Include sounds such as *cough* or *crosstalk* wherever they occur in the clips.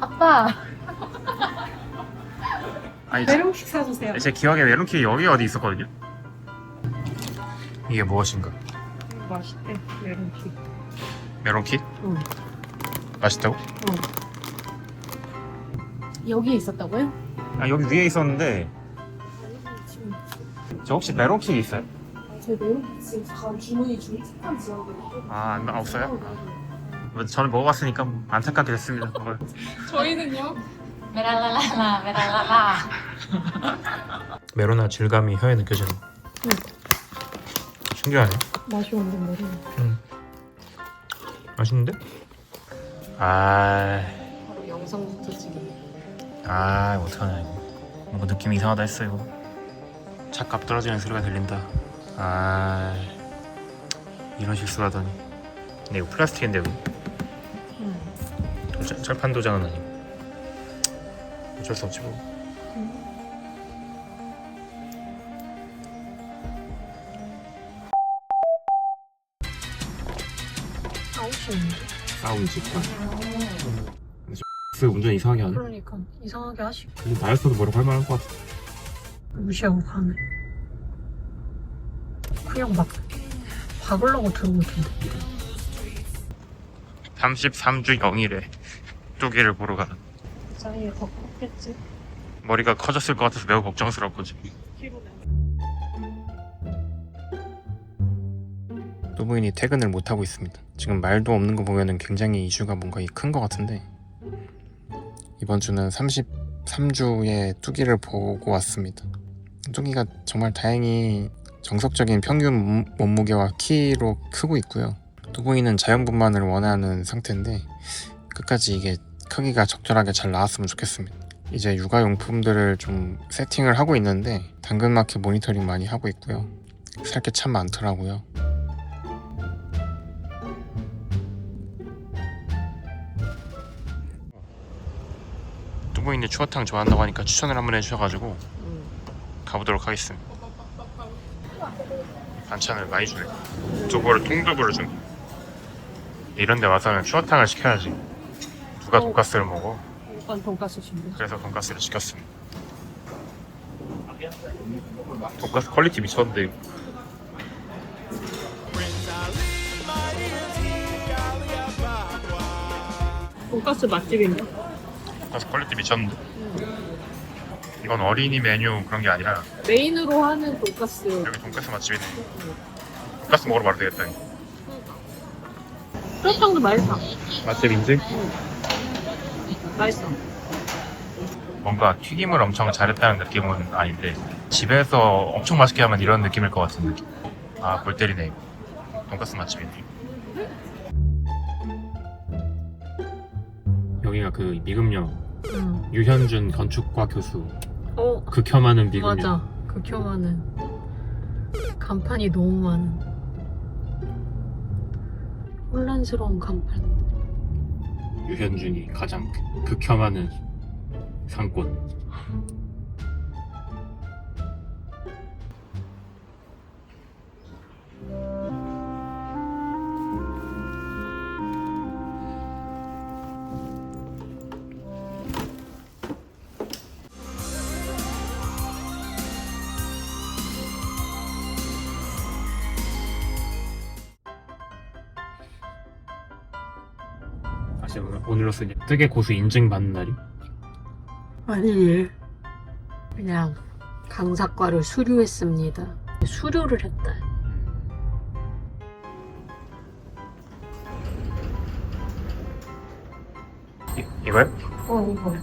아빠 아니 제, 메론킥 사주세요. 제 기억에 메론키 여기 어디 있었거든요. 이게 무엇인가? 맛있대 메론킥. 메론키? 응. 맛있다고? 여기에 있었다고요? 아 여기 위에 있었는데 지금 저 혹시 메론키 있어요? 제 메론킥 지금 다 주문이 중에 착한 지역에 아 안- 없어요? 뭐, 저는 먹어봤으니까 안타깝게 됐습니다. 그걸. *laughs* 저희는요? 메랄랄랄라 메랄랄라 메로나 질감이 혀에 느껴지는. 응. 신기하네. 맛이 완전 메론. 맛있는데? 아, 바로 영상부터 지금. 아 어떡하냐 이거. 뭔가 느낌이 이상하다 했어 이거. 차값 떨어지는 소리가 들린다. 아, 이런 실수를 하다니. 근데 이거 플라스틱인데 여기. 응. 도자, 철판 도장은 아니고. 어쩔 수 없지 뭐. 아웃이었는데. 싸운 직관. 스 운전 이상하게 하네. 그러니까 이상하게 하시. 근데 나였어도 뭐라고 할 만한 것 같아. 무시하고 가네. 그냥 막 박으려고 들어올 텐데. 33주 0일에 뚜기를 보러 가는. 그 사이에 더 컸겠지. 머리가 커졌을 것 같아서 매우 걱정스럽거든. 피곤해. 노부인이 퇴근을 못 하고 있습니다. 지금 말도 없는 거 보면은 굉장히 이슈가 뭔가 큰 것 같은데 이번 주는 33주의 뚜기를 보고 왔습니다. 뚜기가 정말 다행히 정석적인 평균 몸- 몸무게와 키로 크고 있고요. 노부인은 자연분만을 원하는 상태인데 끝까지 이게 크기가 적절하게 잘 나왔으면 좋겠습니다. 이제 육아용품들을 좀 세팅을 하고 있는데 당근마켓 모니터링 많이 하고 있고요. 살 게 참 많더라고요. 뚜부인이 추어탕 좋아한다고 하니까 추천을 한번 해주셔가지고 가보도록 하겠습니다. 반찬을 많이 주네. 두부를 통두부를 준. 이런 데 와서는 추어탕을 시켜야지. 누가 돈가스를 먹어? 오빠 돈가스 준대. 그래서 돈가스를 시켰습니다. 돈가스 퀄리티 미쳤는데 이거. 돈가스 맛집인가? 돈가스 퀄리티 미쳤는데 이건 어린이 메뉴 그런 게 아니라 메인으로 하는 돈가스. 여기 돈가스 맛집이네. 돈가스 먹으러 가도 되겠다. 수육탕도 맛있어. 맛집 인증? 맛있어. 뭔가 튀김을 엄청 잘했다는 느낌은 아닌데 집에서 엄청 맛있게 하면 이런 느낌일 것 같은 느낌. 아 골 때리네. 이거 돈가스 맛집이네. 여기가 그 미금령 응. 유현준 건축과 교수. 어. 극혐하는 미금령 맞아. 극혐하는. 간판이 너무 많은. 혼란스러운 간판. 유현준이 가장 극- 극혐하는 상권 다시 오늘 오늘로서 이제 뜨개 고수 인증 받는 날이 아니 그냥 강사과를 수료했습니다. 수료를 했다. 이, 이거요? 어 이거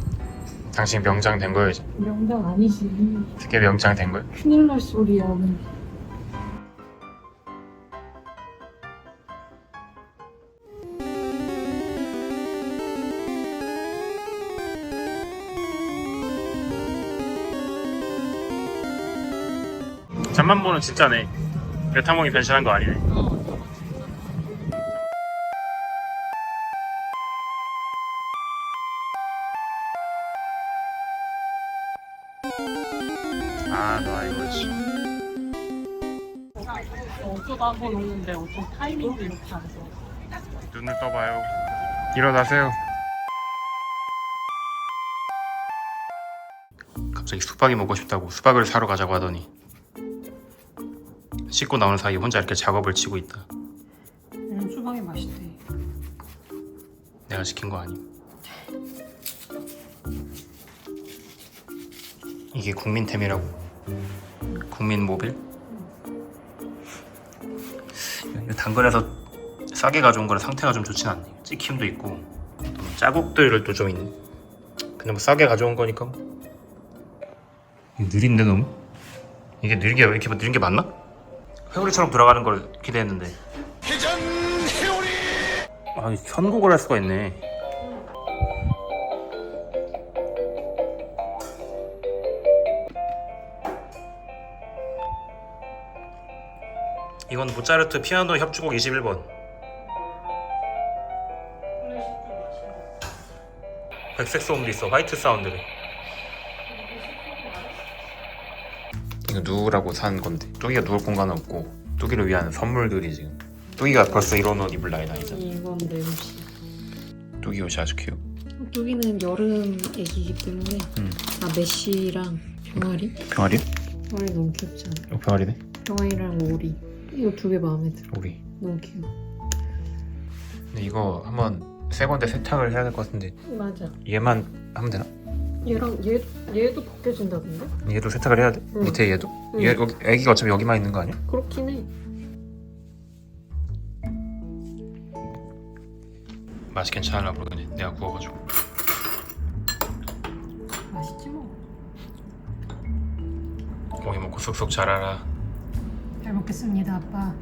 당신 명장 된 거예요 이제 명당 아니지. 뜨개 명장 된 거예요? 큰일 날 소리야. 잠만 보는 진짜네. 메타몽이 변신한 거 아니네. 아너 알고 있지 어쩌다 한번 오는데 어떤 타이밍도 이렇게 안 써. 눈을 떠봐요. 일어나세요. 갑자기 수박이 먹고 싶다고 수박을 사러 가자고 하더니 씻고 나오는 사이 혼자 이렇게 작업을 치고 있다. 음, 수박이 맛있대. 내가 시킨 거 아니고. 이게 국민템이라고. 국민 모빌. 이거 당근에서 싸게 가져온 거라 상태가 좀 좋진 않네. 찍힘도 있고 또 자국들도 좀 있네. 그냥 뭐 싸게 가져온 거니까. 뭐. 느린데 너무? 이게 느리게 왜 이렇게 느린 게 맞나? 회오리처럼 돌아가는 걸 기대했는데. 회전 회오리. 아, 선곡을 할 수가 있네. 이건 모차르트 피아노 협주곡 21번. 백색 소음도 있어. 화이트 사운드 를. 이거 누구라고 산 건데? 뚜기가 누울 공간은 없고 뚜기를 위한 선물들이 지금. 뚜기가 벌써 이런 옷 입을 나이는 아니잖아. 이건 내 옷이. 뚜기 옷이 아주 귀여워. 여기는 여름 애기이기 때문에 음. 아 메쉬랑 병아리? 병아리? 병아리 너무 귀엽지 않아? 어, 병아리네. 병아리랑 오리 이거 두 개 마음에 들어 우리. 너무 귀여워 근데 이거 한번 세 군데 세탁을 해야 될 것 같은데 맞아 얘만 하면 되나? 얘랑 얘, 얘도 벗겨진다던데? 얘도 세탁을 해야 돼? 응. 밑에 얘도? 응. 얘 여기 애기가 어차피 여기만 있는 거 아니야? 그렇긴 해 맛있게 잘라 모르겠네. 내가 구워가지고. 맛있지 뭐 고기 먹고 쑥쑥 자라라. 잘 먹겠습니다 아빠